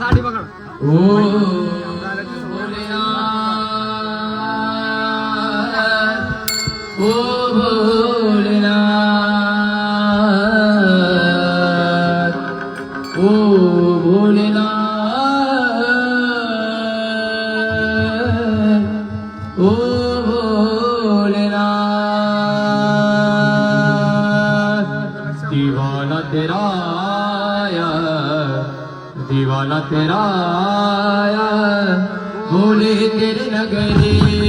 साडी बघा. ओ भोलेना ओ भोलेना ओ भोलेना दीवाना दीवाना तेरा आया भूले तेरी नगरी